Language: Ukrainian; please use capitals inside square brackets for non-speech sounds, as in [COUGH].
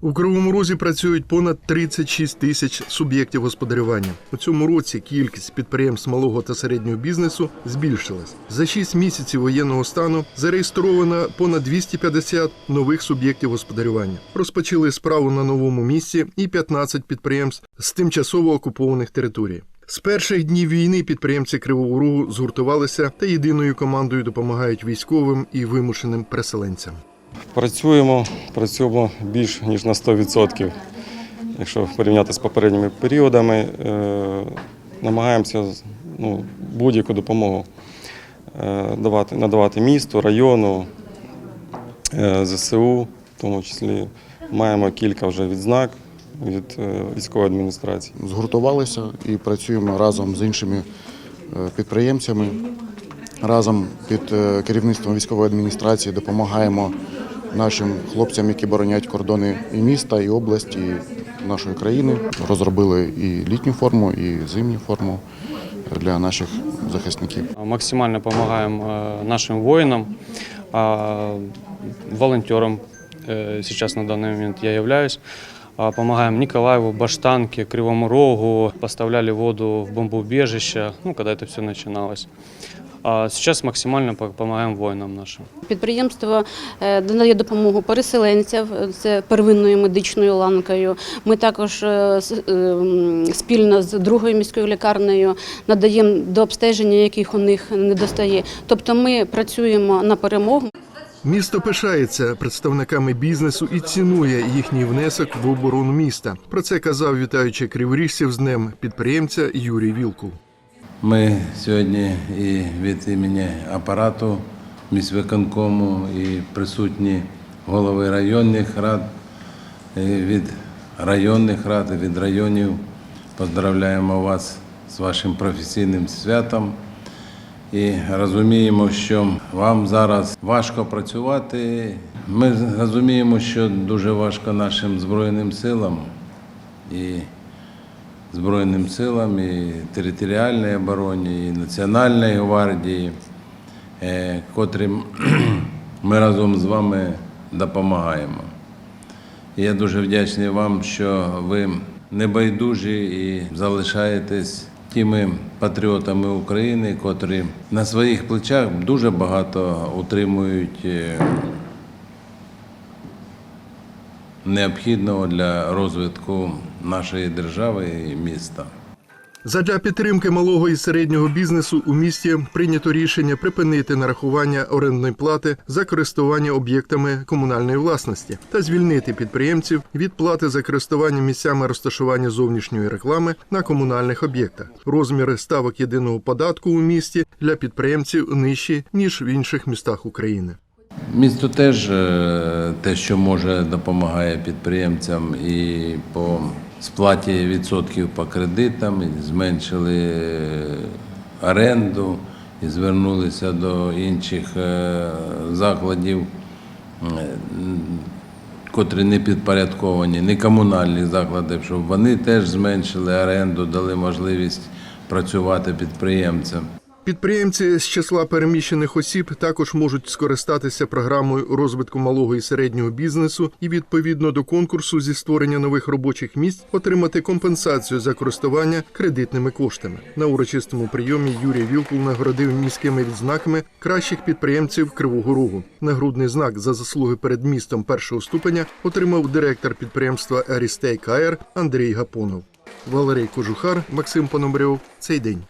У Кривому Розі працюють понад 36 тисяч суб'єктів господарювання. У цьому році кількість підприємств малого та середнього бізнесу збільшилась. За 6 місяців воєнного стану зареєстровано понад 250 нових суб'єктів господарювання. Розпочали справу на новому місці і 15 підприємств з тимчасово окупованих територій. З перших днів війни підприємці Кривого Рогу згуртувалися та єдиною командою допомагають військовим і вимушеним переселенцям. Працюємо, працюємо більш ніж на 100%. Якщо порівняти з попередніми періодами, е, намагаємося ну, будь-яку допомогу е, давати, надавати місту, району, е, ЗСУ, в тому числі маємо кілька вже відзнак від військової адміністрації. згуртувалися і працюємо разом з іншими підприємцями Разом під е, керівництвом військової адміністрації допомагаємо нашим хлопцям, які боронять кордони і міста, і області, і нашої країни. Розробили і літню форму, і зимню форму для наших захисників. Максимально помогаем э, нашим воинам, а, волонтером э, сейчас на данный момент я являюсь. А, Помогаем Николаеву, Баштанке, Кривому Рогу, поставляли воду в бомбоубежище, ну, когда это все начиналось. А сейчас максимально по- помогаем воинам нашим. Підприємство е, надає допомогу переселенцям, е, це первинною медичною ланкою. Ми також е, спільно з другою міською лікарнею надаємо до обстеження, яких у них не достає. Тобто ми працюємо на перемогу. Місто пишається представниками бізнесу і цінує їхній внесок в оборону міста. Про це казав вітаючи криворіжців з днем підприємця Юрій Вілкул. Ми сьогодні і від імені апарату міськвиконкому і присутні голови районних рад, і від районних рад, і від районів поздравляємо вас з вашим професійним святом. І розуміємо, що вам зараз важко працювати. Ми розуміємо, що дуже важко нашим Збройним силам. І Збройним силам, і територіальної обороні, і Національної гвардії, е, котрим [CLEARS THROAT] ми разом з вами допомагаємо. І я дуже вдячний вам, що ви небайдужі і залишаєтесь тими патріотами України, котрі на своїх плечах дуже багато утримують е, необхідного для розвитку нашої держави і міста. Задля підтримки малого і середнього бізнесу у місті прийнято рішення припинити нарахування орендної плати за користування об'єктами комунальної власності та звільнити підприємців від плати за користування місцями розташування зовнішньої реклами на комунальних об'єктах. Розміри ставок єдиного податку у місті для підприємців нижчі ніж в інших містах України. Місто теж е, те, що може, допомагає підприємцям і по сплаті відсотків по кредитам, зменшили е, оренду і звернулися до інших е, закладів, котрі не підпорядковані, не комунальні заклади, щоб вони теж зменшили оренду, дали можливість працювати підприємцям. Підприємці з числа переміщених осіб також можуть скористатися програмою розвитку малого і середнього бізнесу і відповідно до конкурсу зі створення нових робочих місць отримати компенсацію за користування кредитними коштами. На урочистому прийомі Юрій Вілкул нагородив міськими відзнаками кращих підприємців Кривого Рогу. Нагрудний знак за заслуги перед містом першого ступеня отримав директор підприємства Арістей КР Андрій Гапонов. Валерій Кожухар, Максим Пономарьов. Цей день.